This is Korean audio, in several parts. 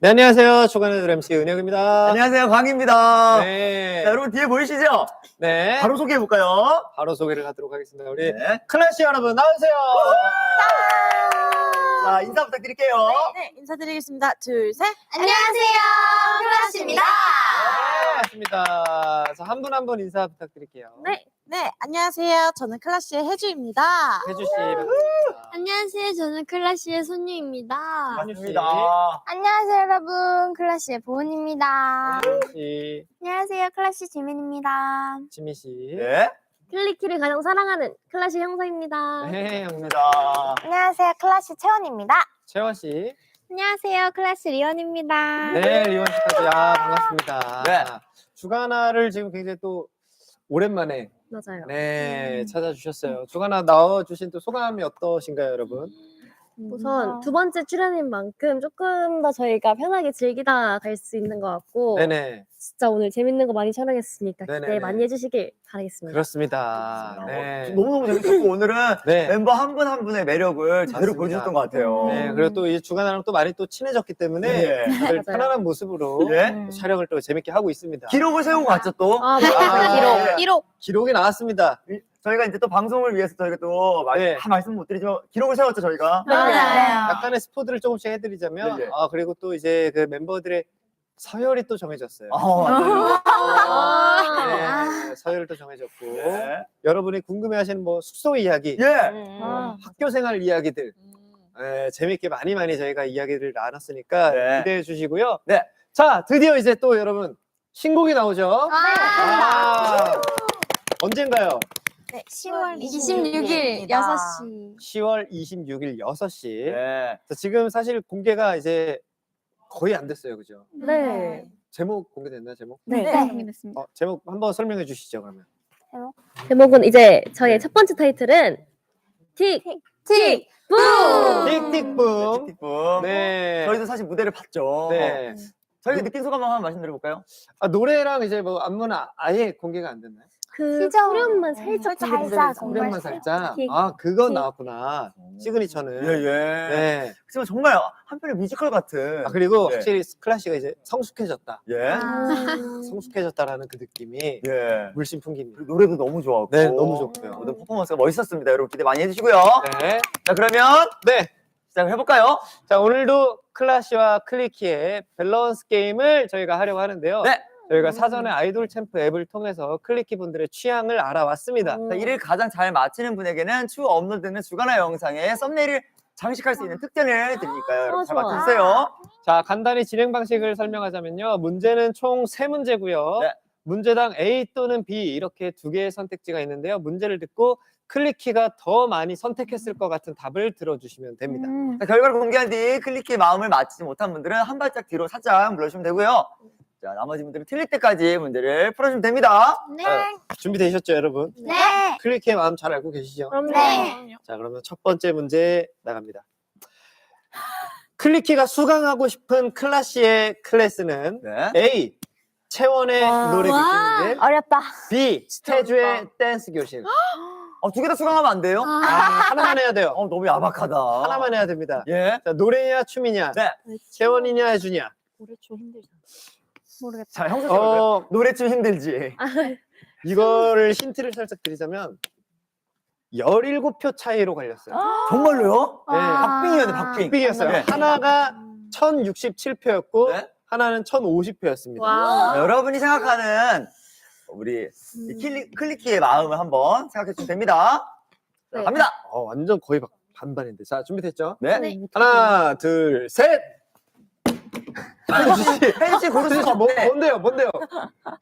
네, 안녕하세요. 주간의 MC 은혁입니다. 안녕하세요, 광입니다. 네. 자, 여러분 뒤에 보이시죠? 네. 바로 소개해 볼까요? 바로 소개를 하도록 하겠습니다. 우리 네. 클래시 여러분 나오세요. 자, 인사 부탁드릴게요. 네, 인사드리겠습니다. 둘, 셋. 안녕하세요. 클라스입니다. 네, 맞습니다. 자, 한 분 한 분 인사 부탁드릴게요. 네, 네, 안녕하세요. 저는 클라시의 혜주입니다. 혜주 씨 반갑습니다. 안녕하세요. 저는 클라시의 손유입니다. 반갑습니다. 안녕하세요, 여러분. 클라시의 보은입니다. 씨, 안녕하세요. 클라시 지민입니다. 지미 씨. 네. 클리키를 가장 사랑하는 클라시 형사입니다. 네, 형님. 입니다. 안녕하세요. 클라시 채원입니다. 채원 씨. 안녕하세요. 클라시 리언입니다. 네, 리원 씨까지. 아, 반갑습니다. 네. 주간화를 지금 굉장히 또 오랜만에 맞아요. 네, 찾아주셨어요. 주간화 나와주신 또 소감이 어떠신가요, 여러분? 우선 두 번째 출연인 만큼 조금 더 저희가 편하게 즐기다 갈 수 있는 것 같고 네네. 진짜 오늘 재밌는 거 많이 촬영했으니까 네네네. 기대 많이 해주시길 바라겠습니다. 그렇습니다. 네. 너무너무 재밌었고, 오늘은 네. 멤버 한 분 한 분의 매력을 제대로 맞습니다. 보여주셨던 것 같아요. 네, 그리고 또 이 주간화랑 또 많이 또 친해졌기 때문에 네. 다들 맞아요. 편안한 모습으로 예. 또 촬영을 또 재밌게 하고 있습니다. 기록을 세우고 갔죠, 또. 아, 아, 기록. 기록. 기록이 나왔습니다. 저희가 이제 또 방송을 위해서 저희가 또 많이 네. 다 말씀 못 드리지만 기록을 세웠죠, 저희가. 맞아요. 약간의 스포들을 조금씩 해드리자면, 네, 네. 아 그리고 또 이제 그 멤버들의 서열이 또 정해졌어요. 어, 맞아요. 네, 서열을 또 정해졌고, 네. 여러분이 궁금해하시는 뭐 숙소 이야기, 예. 어, 학교 생활 이야기들, 네, 재밌게 많이 많이 저희가 이야기를 나눴으니까 네. 기대해 주시고요. 네. 자, 드디어 이제 또 여러분 신곡이 나오죠. 아, 언젠가요? 네, 10월 26일 26일 6시. 10월 26일 6시. 네. 자, 지금 사실 공개가 이제 거의 안 됐어요, 그죠? 네. 제목 공개됐나요, 제목? 네. 준비됐습니다. 어, 제목 한번 설명해 주시죠, 그러면. 제목은 이제 저희의 네. 첫 번째 타이틀은 틱, 틱, 붐! 틱틱붐. 틱틱붐. 네. 저희도 사실 무대를 봤죠. 네. 저희가 느낀 소감 한번 말씀드려볼까요? 아, 노래랑 이제 뭐 안무는 아예 공개가 안 됐나요? 그 시저. 후렴만 살짝 살짝 공개됐어요. 공개. 후렴만 살짝. 틱, 아, 그건 틱. 나왔구나. 시그니처는. 예, 예. 네. 하지만 정말 한편의 뮤지컬 같은. 아, 그리고 네. 확실히 클래시가 이제 성숙해졌다. 예. 성숙해졌다라는 그 느낌이 예. 물씬 풍깁니다. 노래도 너무 좋았고. 네, 너무 좋고요. 모든 퍼포먼스가 멋있었습니다. 여러분 기대 많이 해주시고요. 네. 자, 그러면 네. 시작을 해볼까요? 자, 오늘도 클래시와 클리키의 밸런스 게임을 저희가 하려고 하는데요. 네. 저희가 사전에 아이돌 챔프 앱을 통해서 클리키 분들의 취향을 알아왔습니다. 자, 이를 가장 잘 맞히는 분에게는 추후 업로드되는 주간화 영상에 썸네일을 장식할 수 있는 특전을 드리니까요. 여러분 잘 좋아. 맞춰주세요. 자, 간단히 진행 방식을 설명하자면요. 문제는 총 세문제고요 네. 문제당 A 또는 B 이렇게 두 개의 선택지가 있는데요. 문제를 듣고 클리키가 더 많이 선택했을 것 같은 답을 들어주시면 됩니다. 자, 결과를 공개한 뒤 클리키의 마음을 맞히지 못한 분들은 한 발짝 뒤로 살짝 물러주시면 되고요. 자, 나머지 분들은 틀릴 때까지 문제를 풀어주시면 됩니다. 네. 준비되셨죠, 여러분? 네. 클리키의 마음 잘 알고 계시죠? 그럼요. 네. 자, 그러면 첫 번째 문제 나갑니다. 클리키가 수강하고 싶은 클래시의 클래스는 네. A. 채원의 와. 노래 와. 교실 어렵다. B. 태주의 댄스 교실 어, 두 개 다 수강하면 안 돼요? 아, 하나만 해야 돼요. 어, 너무 야박하다. 하나만 해야 됩니다. 예. 자, 노래냐 춤이냐 네. 채원이냐 해주냐 노래 좀 힘들잖아. 모르겠다. 자, 형사 씨. 어, 노래 좀 힘들지. 이거를 힌트를 살짝 드리자면 17표 차이로 갈렸어요. 정말로요? 네. 박빙이었네, 박빙. 빅이었어요. 네. 하나가 1067표였고 네. 하나는 1050표였습니다. 와. 여러분이 생각하는 우리 이 클리, 클리키의 마음을 한번 생각해 주시면 됩니다. 자, 네. 갑니다. 어, 완전 거의 막 반반인데. 자, 준비됐죠? 네. 네. 하나, 둘, 셋! 혜주 씨, 혜진 씨 고를 혜주 씨, 수가 뭐, 없네. 뭔데요, 뭔데요?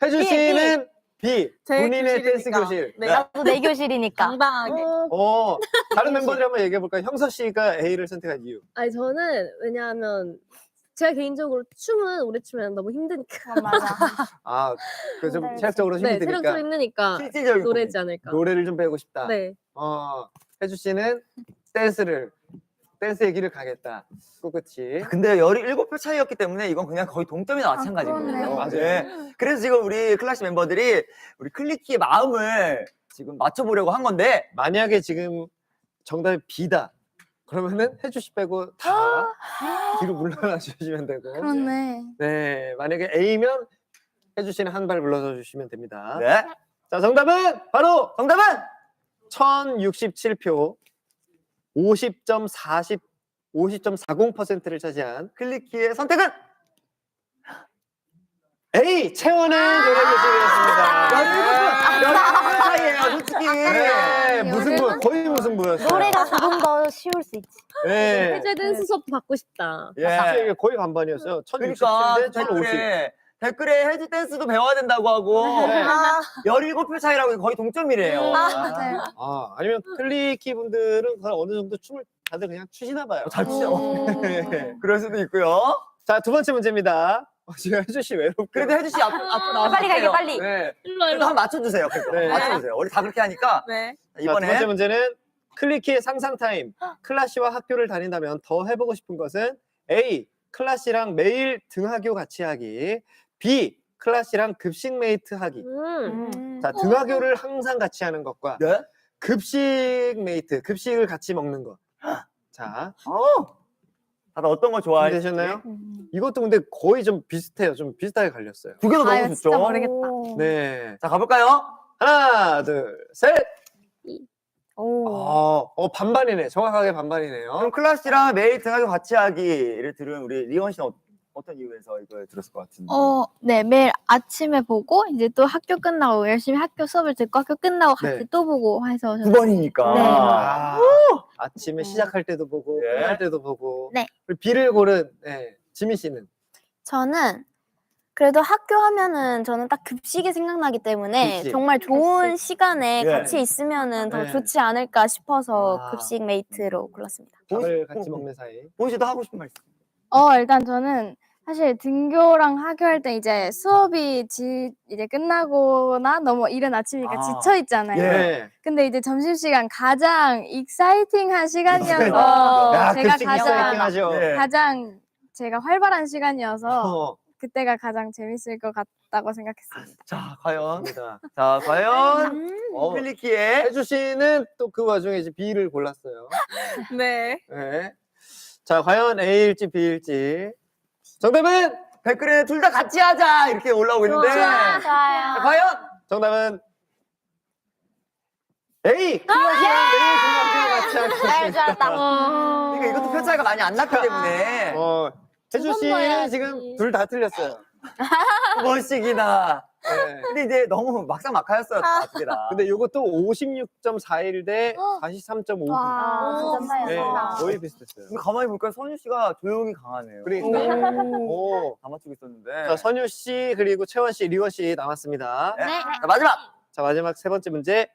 혜주 씨는 B, 제 본인의 댄스 교실이니까. 교실. 네. 나도 내 교실이니까. 당당하게. 어, 다른 멤버들이 한번 얘기해 볼까요? 형서 씨가 A를 선택한 이유. 아니 저는 왜냐하면 제가 개인적으로 춤은 오래 추면 너무 힘드니까. 어, 맞아. 아, 그좀 네. 체력적으로 힘이 네, 드니까 체력적으로 힘드니까 실질적인 노래지 않을까. 노래를 좀 배우고 싶다. 네. 어, 혜주 씨는 댄스를 댄스의 길을 가겠다. 꿋꿋이. 근데 17표 차이였기 때문에 이건 그냥 거의 동점이나 마찬가지거든요. 그러네요. 맞아요. 네. 그래서 지금 우리 클래시 멤버들이 우리 클리키의 마음을 지금 맞춰보려고 한 건데 만약에 지금 정답이 B다. 그러면은 씨 빼고 다 뒤로 물러나 주시면 되고. 그렇네. 네, 만약에 A면 혜주 씨는 한 발 물러서 주시면 됩니다. 네. 자, 정답은 바로 정답은 1067표 50.40 50.40%를 차지한 클리키의 선택은 A 채원의 노래 교실이었습니다. 몇 분, 몇분 사이에요, 솔직히. 네, 무승부 거의 무승부였어요. 노래가 조금 더 쉬울 수 있지. 네. 해제 댄스 수업 받고 싶다. 예. 이게 거의 반반이었어요. 그러니까 1067대 1050. 댓글에 헤지 댄스도 배워야 된다고 하고 네. 아, 17표 차이라고 거의 동점이래요. 네. 아, 아니면 클리키 분들은 어느 정도 춤을 다들 그냥 추시나 봐요. 잘 추죠. 네. 그럴 수도 있고요. 자, 두 번째 문제입니다. 어, 지금 혜주 씨 외롭게. 그래도 혜주 씨 앞, 앞으로 나와서 빨리 갈게, 할게요. 빨리. 네. 일로 그래도 한번 맞춰주세요. 그래도. 네. 맞춰주세요. 우리 다 그렇게 하니까 네. 자, 자, 두 번째 이번에 문제는 클리키의 상상 타임. 클라시와 학교를 다닌다면 더 해보고 싶은 것은 A. 클라시랑 매일 등하교 같이 하기. B. 클라시랑 급식 메이트 하기. 음. 자, 등하교를 항상 같이 하는 것과 네? 급식 메이트, 급식을 같이 먹는 것. 자, 어. 다들 어떤 거 좋아하시죠? 되셨나요? 음. 이것도 근데 거의 좀 비슷해요. 좀 비슷하게 갈렸어요. 두 개도 너무 아유, 좋죠. 진짜 모르겠다. 네. 자 가볼까요? 하나, 둘, 셋. 오. 어, 어 반반이네. 정확하게 반반이네요. 그럼 클라시랑 매일 등하교 같이 하기를 들은 우리 리원 씨는 어, 어떤 이유에서 이걸 들었을 것 같은데? 어, 네, 매일 아침에 보고 이제 또 학교 끝나고 열심히 학교 수업을 듣고 학교 끝나고 같이 네. 또 보고 해서 두 저는 번이니까. 네. 아, 아침에 시작할 때도 보고, 예. 끝날 때도 보고. 네. 그리고 비를 고른 네, 지민 씨는 저는 그래도 학교 하면은 저는 딱 급식이 생각나기 때문에 급식. 정말 좋은 시간에 예. 같이 있으면은 더 네. 좋지 않을까 싶어서 아. 급식 메이트로 골랐습니다. 밥을 어, 같이 어. 먹는 사이. 보은 씨도 하고 싶은 말 있어요? 어, 일단 저는 사실 등교랑 학교할 때 이제 수업이 지, 이제 끝나거나 너무 이른 아침이니까 아. 지쳐 있잖아요. 예. 네. 근데 이제 점심시간 가장 익사이팅한 시간이어서 야, 제가 급식 가장 익사이팅하죠. 네. 가장 제가 활발한 시간이어서 어, 그때가 가장 재밌을 것 같다고 생각했습니다. 자 과연. 자 과연 음. 어, 클리키의 혜주 씨는 또 그 와중에 이제 B를 골랐어요. 네. 네. 자, 과연 A일지 B일지. 정답은 댓글에 둘 다 같이 하자 이렇게 올라오고 있는데 자, 좋아요. 과연 정답은 A. 매일 등하교 같이. 잘 좋았다. 그러니까 이것도 표 차이가 많이 안 났기 때문에 어, 혜주 씨는. 지금 둘 다 틀렸어요. 두 번씩이나 네. 근데 이제 너무 막상 막하였어요 다두 개다 근데 이것도 56.41 대 43.59. 와, 진짜 차이 네, 났다. 거의 비슷했어요. 근데 가만히 보니까 선유 씨가 조용히 강하네요 그러니까. 음. 오. 다 맞추고 있었는데 자, 선유 씨 그리고 채원 씨, 리원 씨 남았습니다. 네. 자, 마지막 자, 마지막 세 번째 문제.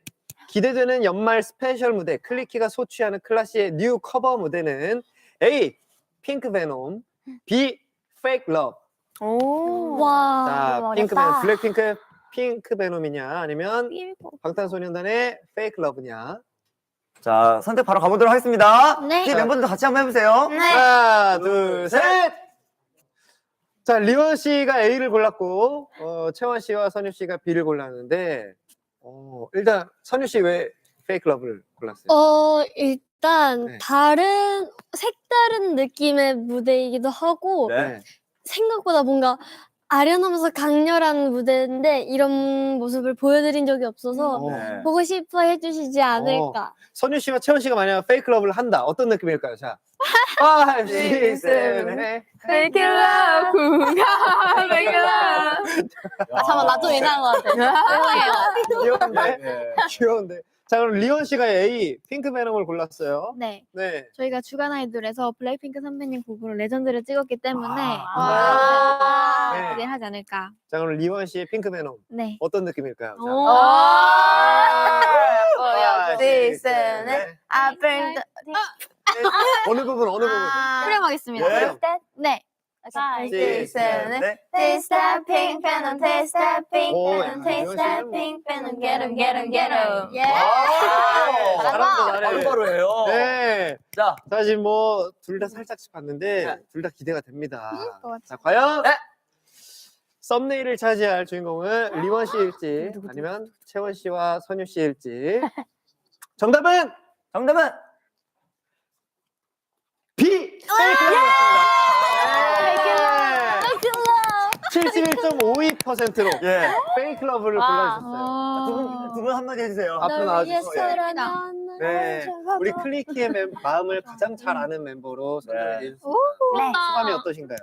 기대되는 연말 스페셜 무대 클리키가 소취하는 클라시의 뉴 커버 무대는 A. 핑크 베놈 B. 페이크 러브 오. 와. 자, 너무 핑크 어렵다. 베놈 블랙핑크 핑크 베놈이냐 아니면 방탄소년단의 페이크 러브냐 자 선택 바로 가보도록 하겠습니다 네. 뒤에 멤버들도 같이 한번 해보세요 네. 하나, 둘, 둘, 셋. 자, 리원 씨가 A를 골랐고, 어, 채원 씨와 선유 씨가 B를 골랐는데, 어, 일단 선유 씨 왜 페이크 러브를 골랐어요? 어, 일단 네. 다른 색다른 느낌의 무대이기도 하고 네. 생각보다 뭔가 아련하면서 강렬한 무대인데 이런 모습을 보여드린 적이 없어서 어. 네. 보고 싶어 해주시지 않을까. 선유 씨와 채원 씨가 만약 페이크 러브를 한다, 어떤 느낌일까요? 자, 5, 6, 7, 8. Make it love, 구가 make it love. 아, 잠깐 나 좀 이상한 것 같아. 죄송해요. 귀여운데? 네. 귀여운데? 자, 그럼 리원 씨가 A, 핑크 베놈을 골랐어요. 네, 네. 저희가 주간 아이돌에서 블랙핑크 선배님 곡으로 레전드를 찍었기 때문에 아. 네. 기대를 하지 않을까. 자, 그럼 리원 씨의 핑크 베놈, 네. 어떤 느낌일까요? 자, 오. seven, eight. I burn the... 어느 부분, 어느 부분? 후렴하겠습니다. 네. 네. Five, six, seven, 네. Taste that pink venom, taste that pink 오, venom, taste that pink venom, get 'em, get 'em, get 'em. 예. 와우. 잘한다, 잘해. 바로바로 해요 네. 자 사실 뭐 둘 다 살짝씩 봤는데 네. 둘다 기대가 됩니다. 것 같아요. 자, 과연 네. 썸네일을 차지할 주인공은 리원 씨일지 아니면 채원 씨와 선유 씨일지. 정답은 정답은 71.52%로 예. 페이클럽을 와. 골라주셨어요. 두 분, 두 분 한마디 해주세요. 앞으로 나와주세요. 예. 네. 네, 우리 클리키의 멤- 마음을 가장 잘 아는 멤버로 선정해 네. 주셨습니다. 네. 소감이 어떠신가요?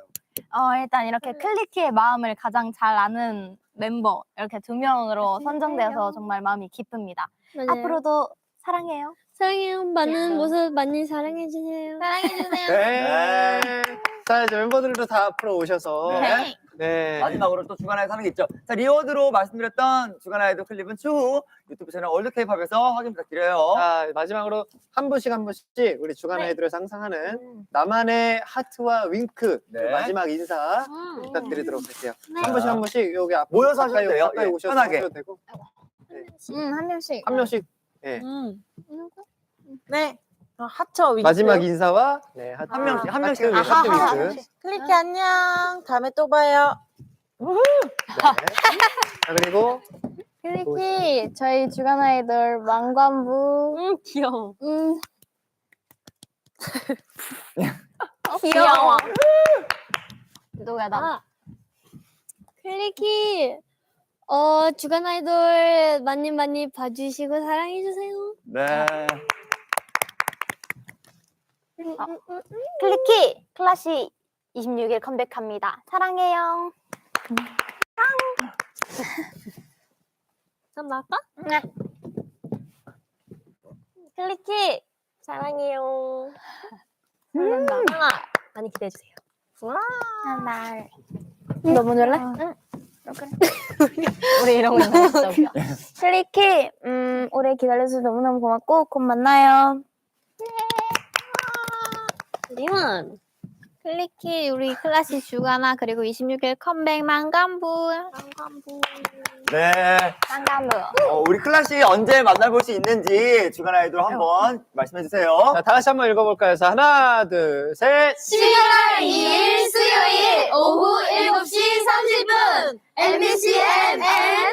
어, 일단 이렇게 클리키의 마음을 가장 잘 아는 멤버 이렇게 두 명으로 선정되어서 정말 마음이 기쁩니다. 앞으로도 사랑해요. 사랑해요. 많은 모습 많이 사랑해 주세요. 사랑해주세요. 네. 자, 이제 멤버들도 다 앞으로 오셔서 네. 네. 마지막으로 또 주간 아이돌 하는 게 있죠. 자, 리워드로 말씀드렸던 주간 아이돌 클립은 추후 유튜브 채널 월드 케이팝에서 확인 부탁드려요. 자, 마지막으로 한 분씩 한 분씩 우리 주간 아이돌을 상상하는 나만의 하트와 윙크 네. 마지막 인사 부탁드리도록 할게요. 네. 한 분씩 한 분씩 여기 앞 모여서 하셔도 돼요. 가까이 예, 오셔서 편하게. 하셔도 되고 음, 한 명씩. 한 명씩 예. 음. 네. 어, 하처 윙크. 마지막 인사와 네, 하트, 한 명씩, 한 명씩. 하트, 하트 아하, 윙크. 클리키 안녕. 다음에 또 봐요. 네. 자, 그리고 클리키 저희 주간 아이돌 망관부. 음 귀여워. 음. 귀여워. 누구야 나? 아, 클리키 어 주간 아이돌 많이 많이 봐주시고 사랑해주세요. 네. 클리키 클래시 26일 컴백합니다. 사랑해요. 그럼 나갈까? 네. 클리키 사랑해요. 설렌다. 하나 많이 기대해 주세요. 날. 너 먼저 할래? 응. 우리 이런 거. 클리키, 음, 오래 기다려줘서 너무너무 고맙고, 곧 만나요. 리원. 클리키, 우리 클래시 주간아, 그리고 26일 컴백 만감부. 네. 만감부. 어, 우리 클라시 언제 만나볼 수 있는지 주간 아이돌 한번 말씀해 주세요. 자, 다 같이 한번 읽어볼까요? 자, 하나, 둘, 셋. 11월 2일 수요일 오후 7시 30분 MBC MN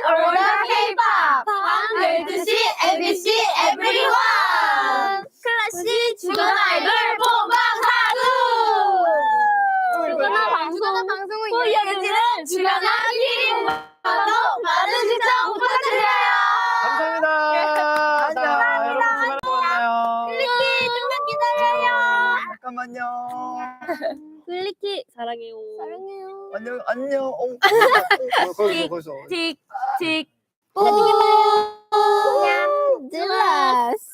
오로라 K-pop 밤 12시 MBC Everyone 클래시 주간 아이돌 본방 주간아 방송 방송은 보여주는 주간아 키링만도 많은 시청 부탁드려요 감사합니다. 자, 여러분 주말에 만나요. 잠깐만요. 클리키 사랑해요. 사랑해요. 안녕, 안녕. 어, 어, 거기서, 거기서. 틱틱. 안녕.